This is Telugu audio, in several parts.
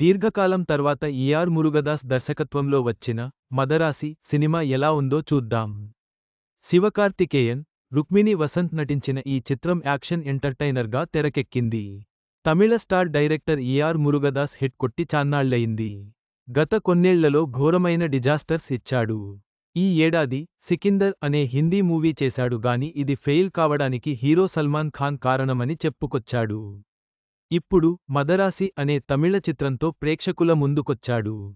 దీర్ఘకాలం తర్వాత ఈఆర్ మురుగదాస్ దర్శకత్వంలో వచ్చిన మదరాసి సినిమా ఎలా ఉందో చూద్దాం. శివకార్తికేయన్ రుక్మిణి వసంత్ నటించిన ఈ చిత్రం యాక్షన్ ఎంటర్టైనర్గా తెరకెక్కింది. Tamil star director A R Murugadoss hit కొట్టి చాన్నాళ్ళయింది. గత కొన్నేళ్ళలో ఘోరమైన డిజాస్టర్స్ ఇచ్చాడు. ఈ ఏడాది సికిందర్ అనే హిందీ మూవీ చేశాడు గాని ఇది ఫెయిల్ కావడానికి హీరో సల్మాన్ ఖాన్ కారణమని చెప్పుకొచ్చాడు. ఇప్పుడు మదరాసి అనే తమిళ చిత్రంతో ప్రేక్షకుల ముందుకొచ్చాడు.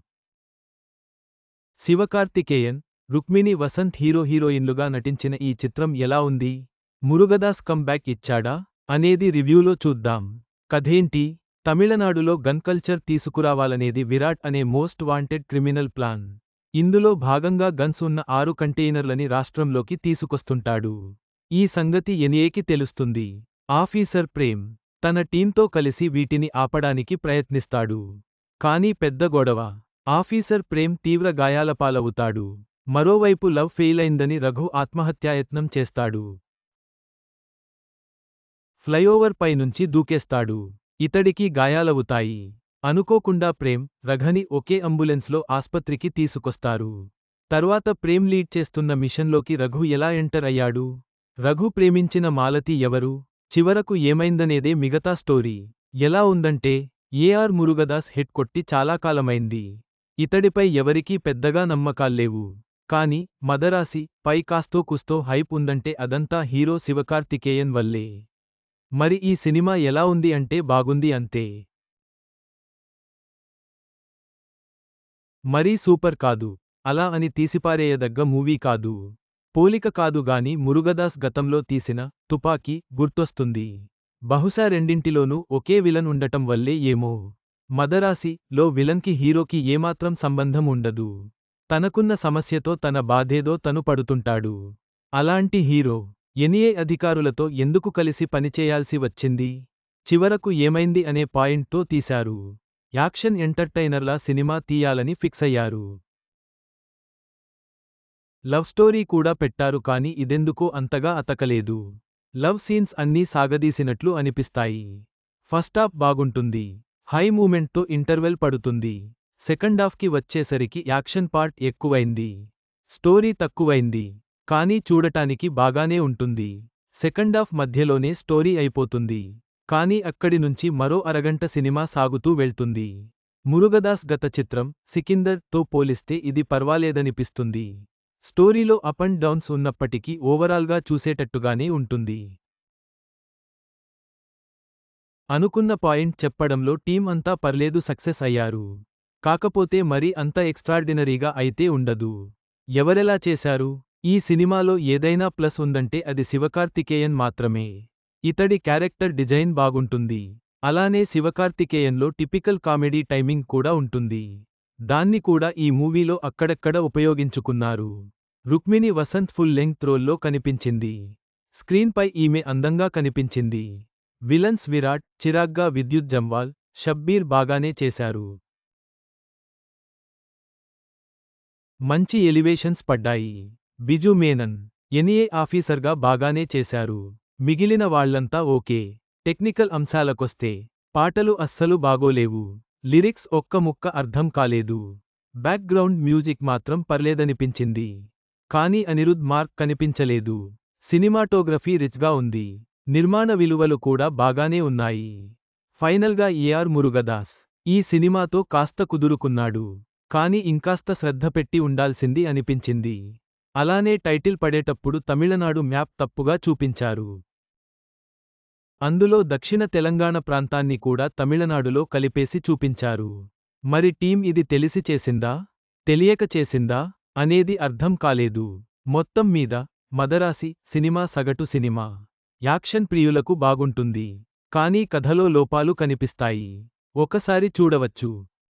శివకార్తికేయన్ రుక్మిణి వసంత్ హీరో హీరోయిన్లుగా నటించిన ఈ చిత్రం ఎలా ఉంది? మురుగదాస్ కంబ్యాక్ ఇచ్చాడా? అనేది రివ్యూలో చూద్దాం. కథేంటి? తమిళనాడులో గన్ కల్చర్ తీసుకురావాలనేది విరాట్ అనే మోస్ట్ వాంటెడ్ క్రిమినల్ ప్లాన్. ఇందులో భాగంగా గన్స్ ఉన్న ఆరు కంటైనర్లని రాష్ట్రంలోకి తీసుకొస్తుంటాడు. ఈ సంగతి ఎనియేకి తెలుస్తుంది? ఆఫీసర్ ప్రేమ్ తన టీంతో కలిసి వీటిని ఆపడానికి ప్రయత్నిస్తాడు. కానీ పెద్ద గొడవ. ఆఫీసర్ ప్రేమ్ తీవ్ర గాయాలపాలవుతాడు. మరోవైపు లవ్ ఫెయిలైందని రఘు ఆత్మహత్యాయత్నం చేస్తాడు. ఫ్లైఓవర్ పైనుంచి దూకేస్తాడు. ఇతడికి గాయాలవుతాయి. అనుకోకుండా ప్రేమ్ రఘని ఒకే అంబులెన్స్లో ఆస్పత్రికి తీసుకొస్తారు. తర్వాత ప్రేమ్ లీడ్ చేస్తున్న మిషన్లోకి రఘు ఎలా ఎంటర్ అయ్యాడు? రఘు ప్రేమించిన మాలతి ఎవరు? చివరకు ఏమైందనేదే మిగతా స్టోరీ. ఎలా ఉందంటే ఏఆర్ మురుగదాస్ హిట్ కొట్టి చాలా కాలమైంది. ఇతడిపై ఎవరికీ పెద్దగా నమ్మకాల్లేవు. కాని మదరాసి పై కాస్తో కుస్తో హైప్ ఉందంటే అదంతా హీరో శివకార్తికేయన్ వల్లే. మరి ఈ సినిమా ఎలా ఉంది అంటే బాగుంది అంతే. మరీ సూపర్ కాదు. అలా అని తీసిపారేయదగ్గ మూవీ కాదు. పోలిక కాదుగాని మురుగదాస్ గతంలో తీసిన తుపాకీ గుర్తొస్తుంది. బహుశా రెండింటిలోనూ ఒకే విలన్ ఉండటం వల్లే ఏమో. మదరాసి లో విలన్కి హీరోకి ఏమాత్రం సంబంధం ఉండదు. తనకున్న సమస్యతో తన బాధేదో తను పడుతుంటాడు. అలాంటి హీరో ఎనిఏ అధికారులతో ఎందుకు కలిసి పనిచేయాల్సి వచ్చింది? చివరకు ఏమైంది అనే పాయింట్తో తీశారు. యాక్షన్ ఎంటర్టైనర్లా సినిమా తీయాలని ఫిక్సయ్యారు. లవ్ స్టోరీ కూడా పెట్టారు కాని ఇదెందుకో అంతగా అతకలేదు. లవ్ సీన్స్ అన్నీ సాగదీసినట్లు అనిపిస్తాయి. ఫస్టాఫ్ బాగుంటుంది. హై మూమెంట్తో ఇంటర్వెల్ పడుతుంది. సెకండాఫ్కి వచ్చేసరికి యాక్షన్ పార్ట్ ఎక్కువైంది. స్టోరీ తక్కువైంది. కానీ చూడటానికి బాగానే ఉంటుంది. సెకండాఫ్ మధ్యలోనే స్టోరీ అయిపోతుంది. కానీ అక్కడి నుంచి మరో అరగంట సినిమా సాగుతూ వెళ్తుంది. మురుగదాస్ గత చిత్రం సికిందర్తో పోలిస్తే ఇది పర్వాలేదనిపిస్తుంది. స్టోరీలో అప్ అండ్ డౌన్స్ ఉన్నప్పటికీ ఓవరాల్గా చూసేటట్టుగానే ఉంటుంది. అనుకున్న పాయింట్ చెప్పడంలో టీం అంతా పర్లేదు సక్సెస్ అయ్యారు. కాకపోతే మరి అంత ఎక్స్ట్రార్డినరీగా అయితే ఉండదు. ఎవరెలా చేశారు? ఈ సినిమాలో ఏదైనా ప్లస్ ఉందంటే అది శివకార్తికేయన్ మాత్రమే. ఇతడి క్యారెక్టర్ డిజైన్ బాగుంటుంది. అలానే శివకార్తికేయన్లో టిపికల్ కామెడీ టైమింగ్ కూడా ఉంటుంది. దాన్ని కూడా ఈ మూవీలో అక్కడక్కడ ఉపయోగించుకున్నారు. రుక్మిణి వసంత్ ఫుల్ లెంగ్త్ రోల్లో కనిపించింది. స్క్రీన్పై ఈమె అందంగా కనిపించింది. విలన్స్ విరాట్ చిరాగ్గా విద్యుత్ జంవాల్ షబ్బీర్ బాగానే చేశారు. మంచి ఎలివేషన్స్ పడ్డాయి. బిజు మేనన్ ఎన్ఏ ఆఫీసర్గా బాగానే చేశారు. మిగిలిన వాళ్ళంతా ఓకే. టెక్నికల్ అంశాలకొస్తే పాటలు అస్సలు బాగోలేవు. లిరిక్స్ ఒక్క ముక్క అర్థం కాలేదు. బ్యాక్గ్రౌండ్ మ్యూజిక్ మాత్రం పర్లేదనిపించింది. కానీ అనిరుద్ మార్క్ కనిపించలేదు. సినిమాటోగ్రఫీ రిచ్గా ఉంది. నిర్మాణ విలువలు కూడా బాగానే ఉన్నాయి. ఫైనల్గా ఏఆర్ మురుగదాస్ ఈ సినిమాతో కాస్త కుదురుకున్నాడు. కాని ఇంకాస్త శ్రద్ధ పెట్టి ఉండాల్సింది అనిపించింది. అలానే టైటిల్ పడేటప్పుడు తమిళనాడు మ్యాప్ తప్పుగా చూపించారు. అందులో దక్షిణ తెలంగాణ ప్రాంతాన్ని కూడా తమిళనాడులో కలిపేసి చూపించారు. మరి టీం ఇది తెలిసి చేసిందా? తెలియక చేసిందా? అనేది అర్థం కాలేదు. మొత్తం మీద మదరాసి సినిమా సగటు సినిమా. యాక్షన్ ప్రియులకు బాగుంటుంది. కానీ కథలో లోపాలు కనిపిస్తాయి. ఒకసారి చూడవచ్చు.